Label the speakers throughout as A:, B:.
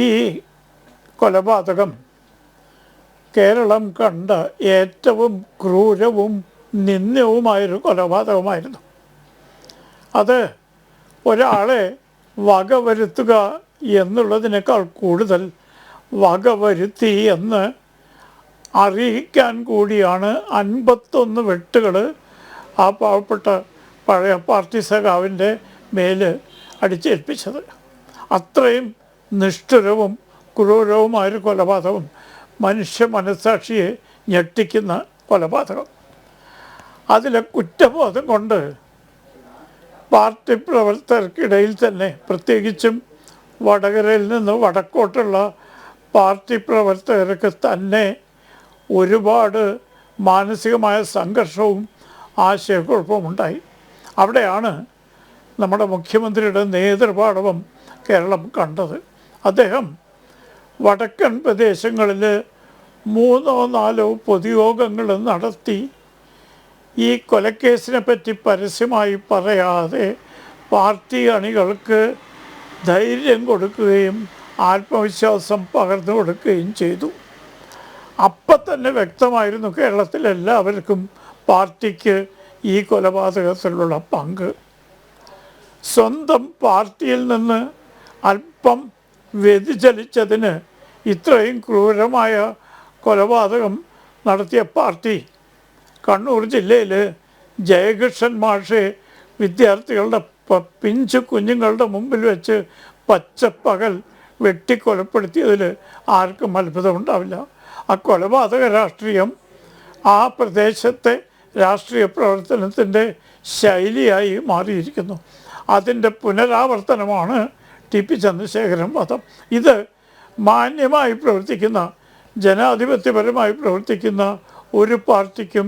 A: ഈ കൊലപാതകം കേരളം കണ്ട ഏറ്റവും ക്രൂരവും നിന്ദ്യവുമായൊരു കൊലപാതകമായിരുന്നു. അത് ഒരാളെ വകവരുത്തുക എന്നുള്ളതിനേക്കാൾ കൂടുതൽ വകവരുത്തി എന്ന് അറിയിക്കാൻ കൂടിയാണ് അൻപത്തൊന്ന് വെട്ടുകൾ ആ പാവപ്പെട്ട പഴയ പാർട്ടി സഖാവിന്റെ മേൽ അടിച്ചേൽപ്പിച്ചത്. അത്രയും നിഷ്ഠുരവും ക്രൂരവുമായൊരു കൊലപാതകം. മനുഷ്യ മനസ്സാക്ഷിയെ ഞെട്ടിക്കുന്ന കൊലപാതകം. അതിലെ കുറ്റബോധം കൊണ്ട് പാർട്ടി പ്രവർത്തകർക്കിടയിൽ തന്നെ പ്രത്യേകിച്ചും വടകരയിൽ നിന്ന് വടക്കോട്ടുള്ള പാർട്ടി പ്രവർത്തകർക്ക് തന്നെ ഒരുപാട് മാനസികമായ സംഘർഷവും ആശയക്കുഴപ്പവും ഉണ്ടായി അവിടെയാണ് നമ്മുടെ മുഖ്യമന്ത്രിയുടെ നേതൃപാടവം കേരളം കണ്ടത്. അദ്ദേഹം വടക്കൻ പ്രദേശങ്ങളിൽ മൂന്നോ നാലോ പൊതുയോഗങ്ങൾ നടത്തി ഈ കൊലക്കേസിനെ പറ്റി പരസ്യമായി പറയാതെ പാർട്ടി അണികൾക്ക് ധൈര്യം കൊടുക്കുകയും ആത്മവിശ്വാസം പകർന്നു കൊടുക്കുകയും ചെയ്തു. അപ്പം തന്നെ വ്യക്തമായിരുന്നു കേരളത്തിലെല്ലാവർക്കും പാർട്ടിക്ക് ഈ കൊലപാതകത്തിലുള്ള പങ്ക്. സ്വന്തം പാർട്ടിയിൽ നിന്ന് അല്പം വ്യതിചലിച്ചതിന് ഇത്രയും ക്രൂരമായ കൊലപാതകം നടത്തിയ പാർട്ടി കണ്ണൂർ ജില്ലയിൽ ജയകൃഷ്ണൻ മാഷെ വിദ്യാർത്ഥികളുടെ പിഞ്ച് കുഞ്ഞുങ്ങളുടെ മുമ്പിൽ വെച്ച് പച്ചപ്പകൽ വെട്ടിക്കൊലപ്പെടുത്തിയതിൽ ആർക്കും അത്ഭുതമുണ്ടാവില്ല. ആ കൊലപാതക രാഷ്ട്രീയം ആ പ്രദേശത്തെ രാഷ്ട്രീയ പ്രവർത്തനത്തിന്റെ ശൈലിയായി മാറിയിരിക്കുന്നു. അതിന്റെ പുനരാവർത്തനമാണ് ടി പി ചന്ദ്രശേഖരൻ വധം. ഇത് മാന്യമായി പ്രവർത്തിക്കുന്ന ജനാധിപത്യപരമായി പ്രവർത്തിക്കുന്ന ഒരു പാർട്ടിക്കും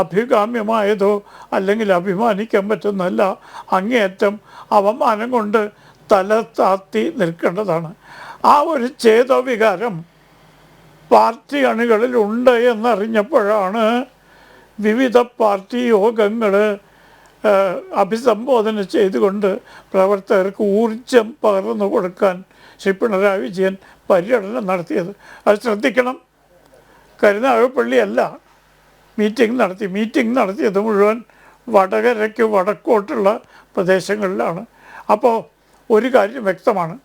A: അഭികാമ്യമായതോ അല്ലെങ്കിൽ അഭിമാനിക്കാൻ പറ്റുന്നതല്ല. അങ്ങേയറ്റം അവമാനം കൊണ്ട് തല താത്തി നിൽക്കേണ്ടതാണ്. ആ ഒരു ചേതോവികാരം പാർട്ടി അണികളിൽ ഉണ്ട് എന്നറിഞ്ഞപ്പോഴാണ് വിവിധ പാർട്ടി യോഗങ്ങൾ അഭിസംബോധന ചെയ്തുകൊണ്ട് പ്രവർത്തകർക്ക് ഊർജം പകർന്നു കൊടുക്കാൻ ശ്രീ പിണറായി വിജയൻ പര്യടനം നടത്തിയത്. അത് ശ്രദ്ധിക്കണം. കരുനാഗപ്പള്ളിയല്ല മീറ്റിംഗ് നടത്തി. മീറ്റിംഗ് നടത്തിയത് മുഴുവൻ വടകരയ്ക്ക് വടക്കോട്ടുള്ള പ്രദേശങ്ങളിലാണ്. അപ്പോൾ ഒരു കാര്യം വ്യക്തമാണ്.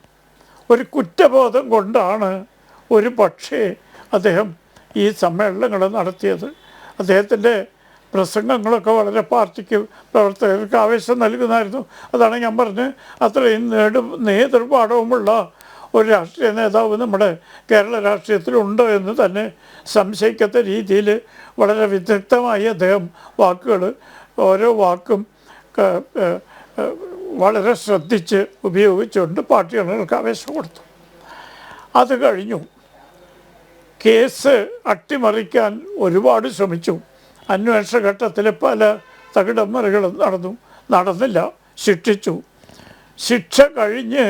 A: ഒരു കുറ്റബോധം കൊണ്ടാണ് ഒരു പക്ഷേ അദ്ദേഹം ഈ സമ്മേളനങ്ങൾ നടത്തിയത്. അദ്ദേഹത്തിന്റെ പ്രസംഗങ്ങളൊക്കെ വളരെ പാർട്ടിക്ക് പ്രവർത്തകർക്ക് ആവേശം നൽകുന്നതായിരുന്നു. അതാണ് ഞാൻ പറഞ്ഞ് അത്രയും നേടും നേതൃപാഠവുമുള്ള ഒരു രാഷ്ട്രീയ നേതാവ് നമ്മുടെ കേരള രാഷ്ട്രീയത്തിലുണ്ടോ എന്ന് തന്നെ സംശയിക്കാത്ത രീതിയിൽ വളരെ വിദഗ്ധമായി അദ്ദേഹം വാക്കുകൾ ഓരോ വാക്കും വളരെ ശ്രദ്ധിച്ച് ഉപയോഗിച്ചുകൊണ്ട് പാർട്ടി അംഗങ്ങൾക്ക് ആവേശം കൊടുത്തു. അത് കഴിഞ്ഞു. കേസ് അട്ടിമറിക്കാൻ ഒരുപാട് ശ്രമിച്ചു. അന്വേഷണ ഘട്ടത്തിൽ പല തകിടമറികളും നടന്നു നടന്നില്ല ശിക്ഷിച്ചു. ശിക്ഷ കഴിഞ്ഞ്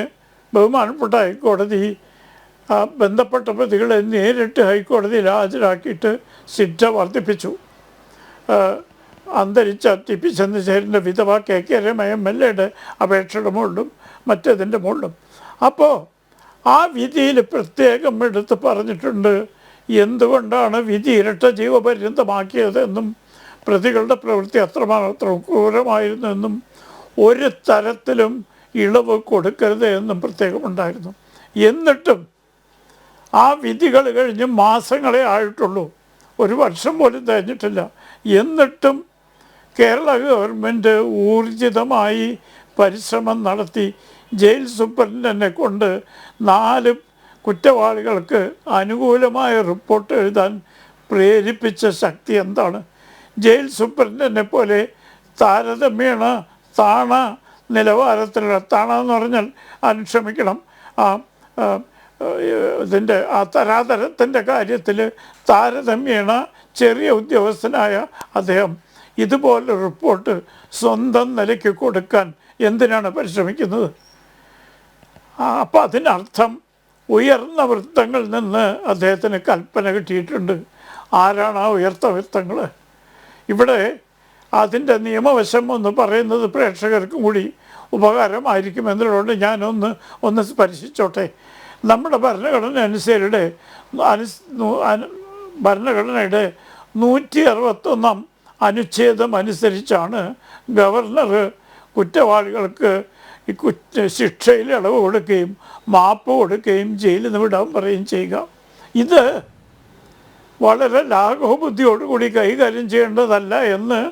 A: ബഹുമാനപ്പെട്ട ഹൈക്കോടതി ആ ബന്ധപ്പെട്ട പ്രതികളെ നേരിട്ട് ഹൈക്കോടതിയിൽ ഹാജരാക്കിയിട്ട് ശിക്ഷ വർദ്ധിപ്പിച്ചു. അന്തരിച്ച ടി പി ചന്ദ്രശേഖരന്റെ വിധവ K K Rama M L എയുടെ അപേക്ഷയുടെ മുകളിലും മറ്റേതിന്റെ മുകളിലും. അപ്പോൾ ആ വിധിയിൽ പ്രത്യേകം എടുത്ത് പറഞ്ഞിട്ടുണ്ട് എന്തുകൊണ്ടാണ് വിധി ഇരട്ട ജീവപര്യന്തമാക്കിയതെന്നും പ്രതികളുടെ പ്രവൃത്തി അത്രമാത്രം ക്രൂരമായിരുന്നു എന്നും ഒരു തരത്തിലും ഇളവ് കൊടുക്കരുത് എന്നും പ്രത്യേകമുണ്ടായിരുന്നു. എന്നിട്ടും ആ വിധികൾ കഴിഞ്ഞ് മാസങ്ങളെ ആയിട്ടുള്ളൂ. ഒരു വർഷം പോലും തികഞ്ഞിട്ടില്ല എന്നിട്ടും കേരള ഗവൺമെന്റ് ഊർജിതമായി പരിശ്രമം നടത്തി ജയിൽ സൂപ്രണ്ടനെ കൊണ്ട് നാല് കുറ്റവാളികൾക്ക് അനുകൂലമായ റിപ്പോർട്ട് എഴുതാൻ പ്രേരിപ്പിച്ച ശക്തി എന്താണ്? ജയിൽ സൂപ്രണ്ടിനെ പോലെ താരതമ്യേണ താണ നിലവാരത്തിലുള്ള താണ എന്ന് പറഞ്ഞാൽ അനുക്ഷമിക്കണം. ആ ഇതിന്റെ ആ തരാതരത്തിന്റെ കാര്യത്തിൽ താരതമ്യേണ ചെറിയ ഉദ്യോഗസ്ഥനായ അദ്ദേഹം ഇതുപോലെ റിപ്പോർട്ട് സ്വന്തം നിലയ്ക്ക് കൊടുക്കാൻ എന്തിനാണ് പരിശ്രമിക്കുന്നത്? അപ്പം അതിനർത്ഥം ഉയർന്ന വൃത്തങ്ങളിൽ നിന്ന് അദ്ദേഹത്തിന് കൽപ്പന കിട്ടിയിട്ടുണ്ട്. ആരാണ് ആ ഉയർത്ത വൃത്തങ്ങൾ ഇവിടെ അതിന്റെ നിയമവശം എന്ന് പറയുന്നത് പ്രേക്ഷകർക്കും കൂടി ഉപകാരമായിരിക്കും എന്നുള്ളതുകൊണ്ട് ഞാനൊന്ന് ഒന്ന് സ്പർശിച്ചോട്ടെ നമ്മുടെ ഭരണഘടന അനുസരിയുടെ ഭരണഘടനയുടെ നൂറ്റി അറുപത്തൊന്നാം അനുച്ഛേദം അനുസരിച്ചാണ് ഗവർണർ കുറ്റവാളികൾക്ക് കുറ്റ ശിക്ഷയിൽ ഇളവ് കൊടുക്കുകയും മാപ്പ് കൊടുക്കുകയും ജയിലിൽ നിന്ന് വിടാൻ പറയുകയും ചെയ്യുക. ഇത് വളരെ ലാഘവബുദ്ധിയോടുകൂടി കൈകാര്യം ചെയ്യേണ്ടതല്ല എന്ന്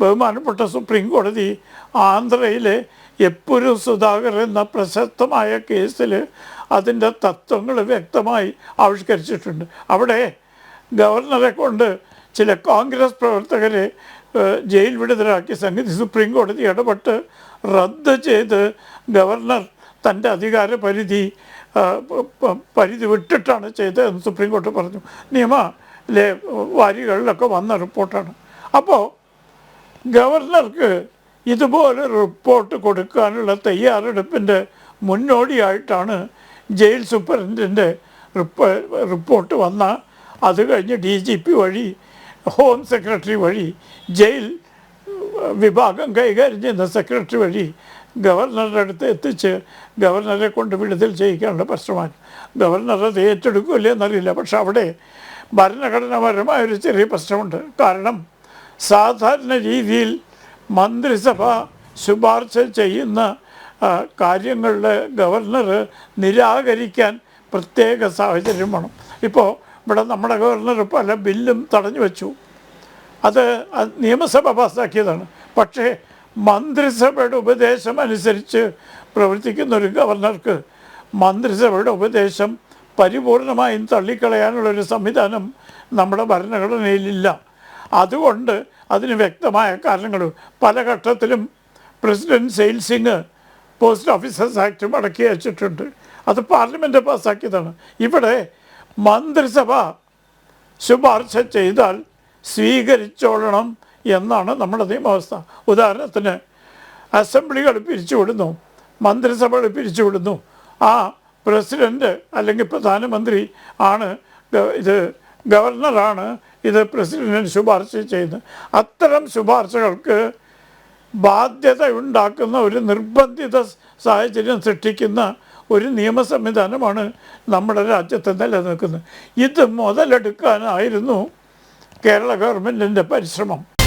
A: ബഹുമാനപ്പെട്ട സുപ്രീം കോടതി ആന്ധ്രയിലെ എപ്പുരു സുധാകർ എന്ന പ്രശസ്തമായ കേസിൽ അതിന്റെ തത്വങ്ങൾ വ്യക്തമായി ആവിഷ്കരിച്ചിട്ടുണ്ട്. അവിടെ ഗവർണറെ കൊണ്ട് ചില കോൺഗ്രസ് പ്രവർത്തകരെ ജയിൽ വിടുതലാക്കിയ സംഗതി സുപ്രീം കോടതി ഇടപെട്ട് റദ്ദ് ചെയ്ത് ഗവർണർ തന്റെ അധികാര പരിധി പരിധി വിട്ടിട്ടാണ് ചെയ്തതെന്ന് സുപ്രീം കോടതി പറഞ്ഞു. നിയമ വാരികളിലൊക്കെ വന്ന റിപ്പോർട്ടാണ്. അപ്പോൾ ഗവർണർക്ക് ഇതുപോലെ റിപ്പോർട്ട് കൊടുക്കാനുള്ള തയ്യാറെടുപ്പിന്റെ മുന്നോടിയായിട്ടാണ് ജയിൽ സൂപ്രണ്ടിന്റെ റിപ്പോർട്ട് വന്ന. അത് കഴിഞ്ഞ് ഡി ജി പി വഴി ഹോം സെക്രട്ടറി വഴി ജയിൽ വിഭാഗം കൈകാര്യം ചെയ്യുന്ന സെക്രട്ടറി വഴി ഗവർണറുടെ അടുത്ത് എത്തിച്ച് ഗവർണറെ കൊണ്ട് വിടുതൽ ചെയ്യിക്കാനുള്ള പ്രശ്നമാണ്. ഗവർണർ അത് ഏറ്റെടുക്കില്ലേ എന്നറിയില്ല. പക്ഷെ അവിടെ ഭരണഘടനാപരമായ ഒരു ചെറിയ പ്രശ്നമുണ്ട്. കാരണം സാധാരണ രീതിയിൽ മന്ത്രിസഭ ശുപാർശ ചെയ്യുന്ന കാര്യങ്ങളുടെ ഗവർണർ നിരാകരിക്കാൻ പ്രത്യേക സാഹചര്യം വേണം. ഇപ്പോൾ ഇവിടെ നമ്മുടെ ഗവർണർ പല ബില്ലും തടഞ്ഞു വെച്ചു. അത് നിയമസഭ പാസ്സാക്കിയതാണ് പക്ഷേ മന്ത്രിസഭയുടെ ഉപദേശം അനുസരിച്ച് പ്രവർത്തിക്കുന്ന ഒരു ഗവർണർക്ക് മന്ത്രിസഭയുടെ ഉപദേശം പരിപൂർണമായും തള്ളിക്കളയാനുള്ളൊരു സംവിധാനം നമ്മുടെ ഭരണഘടനയിലില്ല. അതുകൊണ്ട് അതിന് വ്യക്തമായ കാരണങ്ങൾ. പല ഘട്ടത്തിലും president Zail Singh post officers act മടക്കി അയച്ചിട്ടുണ്ട്. അത് പാർലമെന്റ് പാസ്സാക്കിയതാണ് ഇവിടെ മന്ത്രിസഭ ശുപാർശ ചെയ്താൽ സ്വീകരിച്ചോളണം എന്നാണ് നമ്മുടെ നിയമാവസ്ഥ ഉദാഹരണത്തിന് അസംബ്ലികൾ പിരിച്ചുവിടുന്നു മന്ത്രിസഭകൾ പിരിച്ചുവിടുന്നു. ആ പ്രസിഡന്റ് അല്ലെങ്കിൽ പ്രധാനമന്ത്രി ആണ് ഇത് ഗവർണറാണ് ഇത് പ്രസിഡന്റിന് ശുപാർശ ചെയ്യുന്നത്. അത്തരം ശുപാർശകൾക്ക് ബാധ്യത ഉണ്ടാക്കുന്ന ഒരു നിർബന്ധിത സാഹചര്യം സൃഷ്ടിക്കുന്ന ഒരു നിയമ സംവിധാനമാണ് നമ്മുടെ രാജ്യത്ത് നിലനിൽക്കുന്നത്. ഇത് മുതലെടുക്കാനായിരുന്നു കേരള ഗവൺമെന്റിന്റെ പരിശ്രമം.